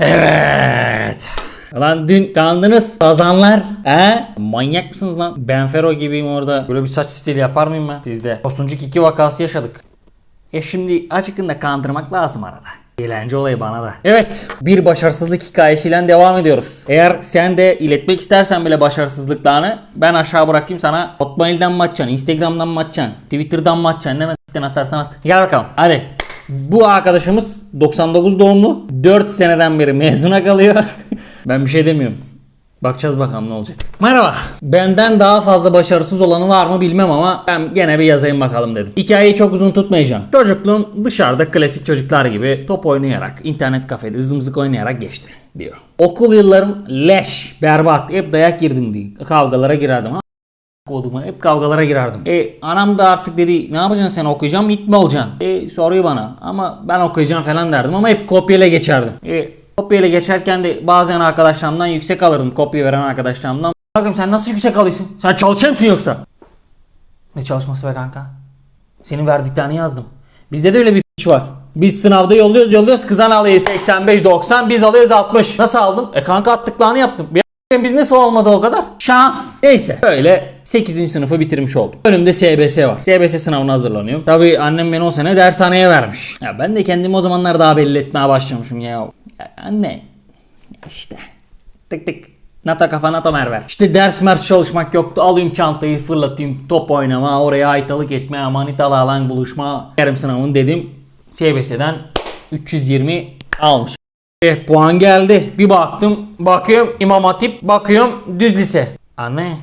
Evet. Lan dün kandınız sazanlar. He? Manyak mısınız lan? Ben Fero gibiyim orada. Böyle bir saç stili yapar mıyım ben? Sizde. Tosuncuk iki vakası yaşadık. E şimdi açıkın da kandırmak lazım arada. Eğlence olayı bana da. Evet. Bir başarısızlık hikayesiyle devam ediyoruz. Eğer sen de iletmek istersen bile başarısızlıklarını ben aşağı bırakayım sana. Hotmail'den mı atacaksın? Instagram'dan mı atacaksın? Twitter'dan mı atacaksın? Nereden atarsan at. Gel bakalım. Hadi. Bu arkadaşımız 99 doğumlu. 4 seneden beri mezuna kalıyor. ben bir şey demiyorum. Bakacağız bakalım ne olacak. Merhaba. Benden daha fazla başarısız olanı var mı bilmem ama ben gene bir yazayım bakalım dedim. Hikayeyi çok uzun tutmayacağım. Çocukluğum dışarıda klasik çocuklar gibi top oynayarak, internet kafede zımzık oynayarak geçti diyor. Okul yıllarım leş, berbat. Hep dayak girdim diye. Kavgalara girerdim. Koduma hep kavgalara girerdim. E anam da artık dedi ne yapacaksın sen okuyacağım it mi olacaksın? E soruyor bana ama ben okuyacağım falan derdim ama hep kopyayla geçerdim. E kopyayla geçerken de bazen arkadaşlarımdan yüksek alırdım kopya veren arkadaşlarımdan. Bakın sen nasıl yüksek alıyorsun? Sen çalışıyor musun yoksa? Ne çalışması be kanka? Senin verdiklerini yazdım. Bizde de öyle bir piç var. Biz sınavda yolluyoruz yolluyoruz kızan alıyor 85-90 biz alıyoruz 60. Nasıl aldın? E kanka attıklarını yaptım. Biz nasıl olmadı o kadar? Şans. Neyse. Böyle 8. sınıfı bitirmiş oldum. Önümde SBS var. SBS sınavına hazırlanıyorum. Tabii annem beni o sene dershaneye vermiş. Ya ben de kendimi o zamanlar daha belli etmeye başlamışım ya. ya anne. Ya işte. Tık tık. Nata kafa nata merver. İşte ders mers çalışmak yoktu. Alayım çantayı fırlatayım. Top oynama. Oraya aytalık etme. Manitalı alan buluşma. Yarım sınavın dedim. SBS'den 320 almış. Eh puan geldi. Bir baktım. Bakıyorum İmam Hatip. Bakıyorum düz lise. Anne.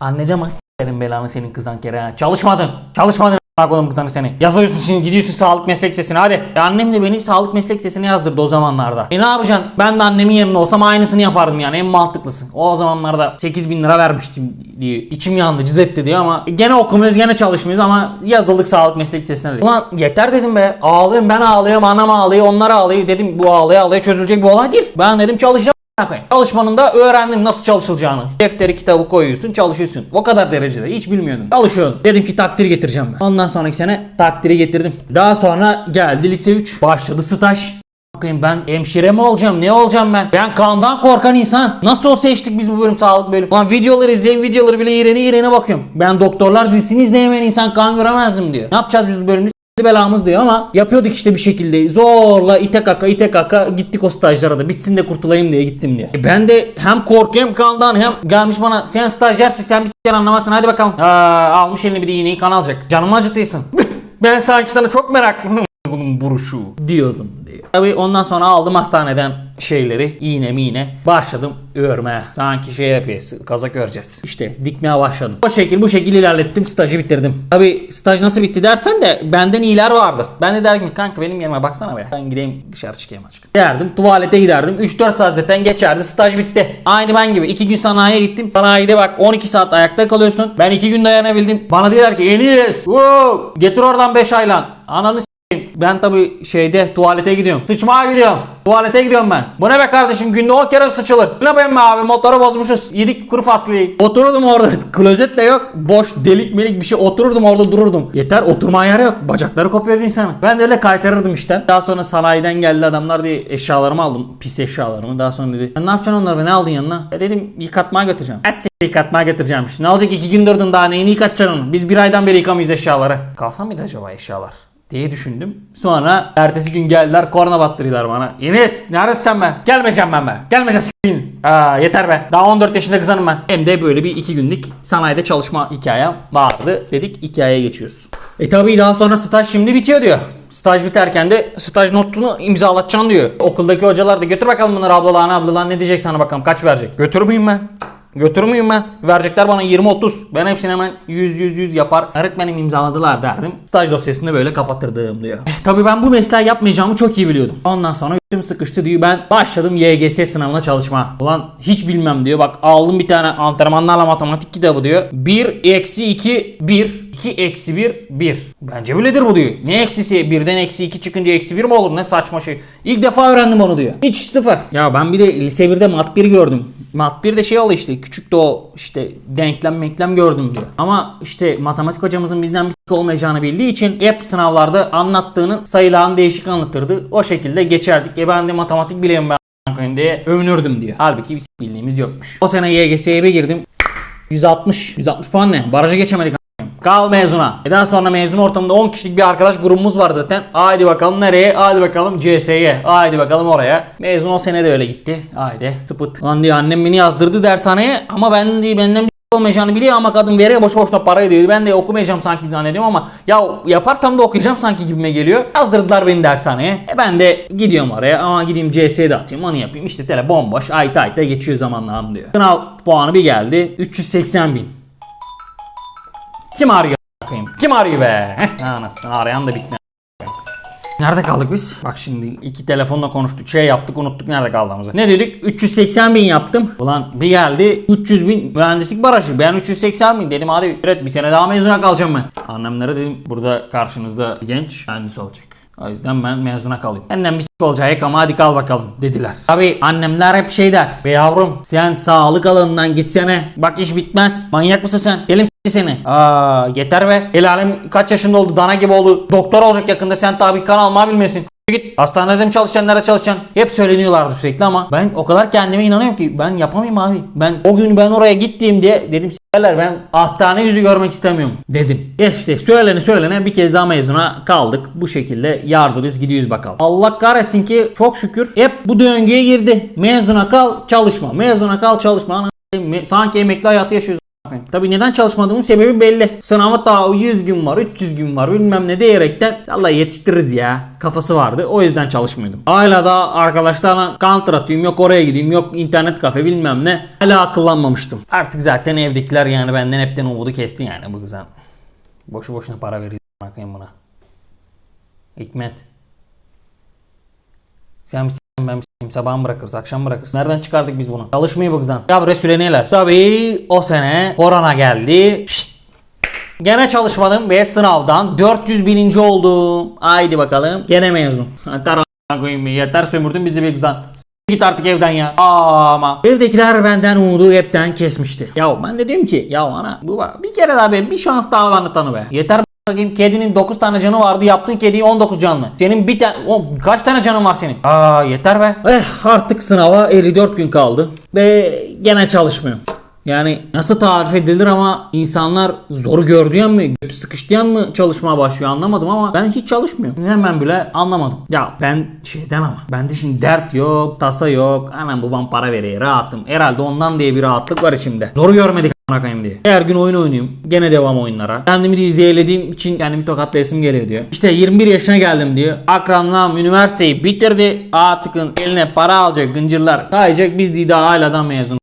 Anne deme. Senin belanı senin kızdan kere ha. Çalışmadın. Çalışmadın. Kızdan seni. Yazıyorsun şimdi gidiyorsun sağlık meslek lisesine hadi. E annem de beni sağlık meslek lisesine yazdırdı o zamanlarda. E ne yapacaksın? Ben de annemin yerinde olsam aynısını yapardım yani en mantıklısı. O zamanlarda 8 bin lira vermiştim diye. İçim yandı cız etti diyor ama gene okumuyoruz gene çalışmıyoruz ama yazıldık sağlık meslek lisesine dedik. Ulan yeter dedim be. Ağlıyorum ben ağlıyorum anam ağlıyor onlar ağlıyor. Dedim bu ağlaya ağlaya çözülecek bir olay değil. Ben dedim çalışacağım. Koyayım. Çalışmanın da öğrendim nasıl çalışılacağını. Defteri kitabı koyuyorsun çalışıyorsun. O kadar derecede hiç bilmiyordum. Çalışıyordum. Dedim ki takdir getireceğim ben. Ondan sonraki sene takdiri getirdim. Daha sonra geldi lise 3. Başladı staj. Bakayım ben hemşire mi olacağım ne olacağım ben? Ben kandan korkan insan. Nasıl olsa seçtik biz bu bölüm sağlık bölüm. Lan videoları izleyin videoları bile iğrene iğrene bakıyorum. Ben doktorlar dizisini izleyemeyen insan kan göremezdim diyor. Ne yapacağız biz bu bölümde? Belamız diyor ama yapıyorduk işte bir şekilde zorla ite kaka ite kaka gittik o stajlara da bitsin de kurtulayım diye gittim diye. E ben de hem korkuyorum kandan hem gelmiş bana sen stajyersin sen bir s**t anlamazsın hadi bakalım. Aa, almış eline bir de iğneyi kan alacak. Canımı acıtıysın. ben sanki sana çok meraklıyım. Bunun buruşu diyordum diyor. Tabii ondan sonra aldım hastaneden şeyleri iğne miğne başladım örmeye. Sanki şey yapıyoruz kazak öreceğiz. İşte dikmeye başladım. O şekil bu şekil ilerlettim stajı bitirdim. Tabii staj nasıl bitti dersen de benden iyiler vardı. Ben de derdim ki kanka benim yerime baksana be. Ben gideyim dışarı çıkayım açık. Derdim tuvalete giderdim. 3-4 saat zaten geçerdi staj bitti. Aynı ben gibi 2 gün sanayiye gittim. Sanayide bak 12 saat ayakta kalıyorsun. Ben 2 gün dayanabildim. Bana diyorlar ki Enes wow, getir oradan 5 aylan. Ananı ben tabi şeyde tuvalete gidiyorum. Sıçmaya gidiyorum. Tuvalete gidiyorum ben. Bu ne be kardeşim günde 10 kere sıçılır. Ne benim abi motoru bozmuşuz. Yedik kuru fasulyeyi. Otururdum orada. Klozet de yok. Boş delik melik bir şey. Otururdum orada dururdum. Yeter oturma yer yok. Bacakları kopuyordu insanın. Ben de öyle kaytarırdım işte. Daha sonra sanayiden geldi adamlar diye eşyalarımı aldım. Pis eşyalarımı. Daha sonra dedi. "Sen ne yapacaksın onları be ne aldın yanına? E dedim yıkatmaya götüreceğim. Es yıkatmaya götüreceğim. Ne olacak iki gün durdun daha neyini yıkatacaksın onu? Biz bir aydan beri yıkamıyoruz eşyaları. Kalsa mıydı acaba eşyalar? Diye düşündüm. Sonra ertesi gün geldiler korna battırıyorlar bana. Enes neredesin sen be? Gelmeyeceğim ben be. Gelmeyeceğim. Aa yeter be. Daha 14 yaşında kızanım ben. Hem de böyle bir iki günlük sanayide çalışma hikayem vardı. Dedik hikayeye geçiyoruz. E tabi daha sonra staj şimdi bitiyor diyor. Staj biterken de staj notunu imzalatacaksın diyor. Okuldaki hocalar da götür bakalım bunları ablalarına ablalar ne diyecek sana bakalım kaç verecek. Götür müyüm ben? Götür müyüm ben? Verecekler bana 20-30. Ben hepsini hemen 100-100-100 yapar. Öğretmenim imzaladılar derdim. Staj dosyasını böyle kapatırdım diyor. Eh, tabii ben bu mesleği yapmayacağımı çok iyi biliyordum. Ondan sonra üstüm sıkıştı diyor. Ben başladım YGS sınavına çalışma. Ulan hiç bilmem diyor. Bak aldım bir tane antrenmanlarla matematik kitabı diyor. 1 eksi 2 1 2 eksi 1 1. Bence böyledir bu diyor. Ne eksisi? Birden eksi 2 çıkınca eksi 1 mi olur? Ne saçma şey. İlk defa öğrendim onu diyor. Hiç sıfır. Ya ben bir de lise 1'de mat 1 gördüm. Mat 1'de şey oldu işte küçük de o işte denklem menklem gördüm diyor. Ama işte matematik hocamızın bizden bir olmayacağını bildiği için hep sınavlarda anlattığının sayılarını değişik anlatırdı. O şekilde geçerdik. E ben de matematik bileyim ben diye övünürdüm diyor. Halbuki bildiğimiz yokmuş. O sene YGS'ye bir girdim. 160. 160 puan ne? Baraja geçemedik. Kal mezuna. Neden sonra mezun ortamında 10 kişilik bir arkadaş grubumuz var zaten. Haydi bakalım nereye? Haydi bakalım CS'ye. Haydi bakalım oraya. Mezun o sene de öyle gitti. Haydi sıpıt. Lan diyor annem beni yazdırdı dershaneye ama ben diyor benden bir olmayacağını biliyor ama kadın veriyor boşu boşuna para ödüyor. Ben de okumayacağım sanki zannediyorum ama ya yaparsam da okuyacağım sanki gibime geliyor. Yazdırdılar beni dershaneye. E ben de gidiyorum oraya ama gideyim CS'ye de atayım onu yapayım. İşte tele bomboş ayta ayta geçiyor zamanlarım diyor. Sınav puanı bir geldi. 380 bin. Kim arıyor? a**ayım? Kim arıyor be? Heh, Anasını arayan da bitme. Nerede kaldık biz? Bak şimdi iki telefonla konuştuk şey yaptık unuttuk nerede kaldığımızı. Ne dedik? 380 bin yaptım. Ulan bir geldi 300 bin mühendislik barajı. Ben 380 bin dedim hadi evet bir sene daha mezuna kalacağım ben. Annemlere dedim burada karşınızda genç mühendis olacak. O yüzden ben mezuna kalayım. Benden bir s**k olacak ama hadi kal bakalım dediler. Tabi annemler hep şey der. Be yavrum sen sağlık alanından gitsene. Bak iş bitmez. Manyak mısın sen? Gelim s**k seni. Aa yeter be. El alem kaç yaşında oldu? Dana gibi oldu. Doktor olacak yakında. Sen tabi kan almayı bilmesin. Git hastanede mi çalışacaksın nerede çalışacaksın? Hep söyleniyorlardı sürekli ama ben o kadar kendime inanıyorum ki ben yapamayayım abi. Ben o gün ben oraya gittiğimde dedim s**erler ben hastane yüzü görmek istemiyorum. dedim. E işte söylene söylene bir kez daha mezuna kaldık. Bu şekilde yardırız gidiyoruz bakalım. Allah kahretsin ki çok şükür hep bu döngüye girdi. Mezuna kal çalışma. Mezuna kal çalışma. Sanki emekli hayatı yaşıyoruz Tabi neden çalışmadığımın sebebi belli. Sınava daha 100 gün var, 300 gün var bilmem ne diyerekten Allah yetiştiririz ya kafası vardı. O yüzden çalışmıyordum. Hala da arkadaşlarla counter atıyorum. Yok oraya gideyim, yok internet kafe bilmem ne. Hala akıllanmamıştım. Artık zaten evdekiler yani benden hepten umudu kesti yani bu kızan. Boşu boşuna para veriyor bakayım buna. Hikmet. Sen misin ben misin sabah mı bırakırız akşam mı bırakırız nereden çıkardık biz bunu çalışmıyor bu kızan ya bre süreneler tabii o sene korona geldi Şşt. Gene çalışmadım ve sınavdan 400 bininci oldum. Haydi bakalım. Gene mezun. Yeter koyayım ya. Yeter sömürdün bizi bir kızdan. S- Git artık evden ya. Ama. Evdekiler benden umudu hepten kesmişti. Ya ben de diyorum ki ya ana bu bak, bir kere daha be bir şans daha bana tanı be. Yeter bakayım kedinin 9 tane canı vardı yaptın kediyi 19 canlı. Senin bir tane kaç tane canın var senin? Aa yeter be. Eh artık sınava 54 gün kaldı. Ve gene çalışmıyorum. Yani nasıl tarif edilir ama insanlar zoru gördüğü an mı, götü sıkıştığı an mı çalışmaya başlıyor anlamadım ama ben hiç çalışmıyorum. Hemen bile anlamadım. Ya ben şeyden ama bende şimdi dert yok, tasa yok. Anam babam para veriyor, rahatım. Herhalde ondan diye bir rahatlık var içimde. Zoru görmedik a**ınakayım diye. Her gün oyun oynuyorum. Gene devam oyunlara. Kendimi de izleyelediğim için kendimi tokatlayasım geliyor diyor. İşte 21 yaşına geldim diyor. Akranlam üniversiteyi bitirdi. Artık eline para alacak gıncırlar. Kayacak biz de daha haladan mezun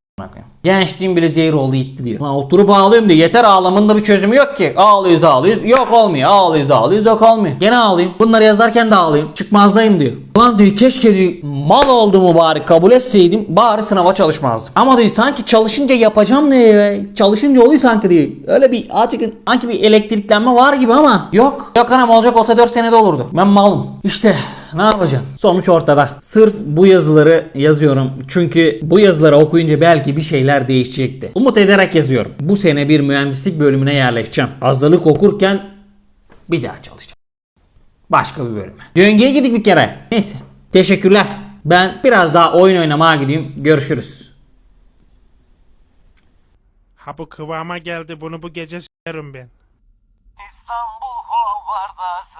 Gençliğim bile zehir oldu gitti diyor. Lan oturup ağlıyorum diyor. Yeter ağlamanın da bir çözümü yok ki. Ağlıyoruz ağlıyoruz. Yok olmuyor. Ağlıyoruz ağlıyoruz. Yok olmuyor. Gene ağlayayım. Bunları yazarken de ağlayayım. Çıkmazdayım diyor. Ulan diyor keşke diyor mal olduğumu bari kabul etseydim bari sınava çalışmazdım. Ama diyor sanki çalışınca yapacağım ne ya? Çalışınca oluyor sanki diyor. Öyle bir azıcık sanki bir elektriklenme var gibi ama yok. Yok anam olacak olsa 4 senede olurdu. Ben malım. İşte ne yapacaksın? Sonuç ortada. Sırf bu yazıları yazıyorum. Çünkü bu yazıları okuyunca belki bir şeyler değişecekti. Umut ederek yazıyorum. Bu sene bir mühendislik bölümüne yerleşeceğim. Hazırlık okurken bir daha çalışacağım. Başka bir bölüme. Döngüye gittik bir kere. Neyse. Teşekkürler. Ben biraz daha oyun oynamaya gideyim. Görüşürüz. Ha bu kıvama geldi bunu bu gece s**erim ben. İstanbul hovardası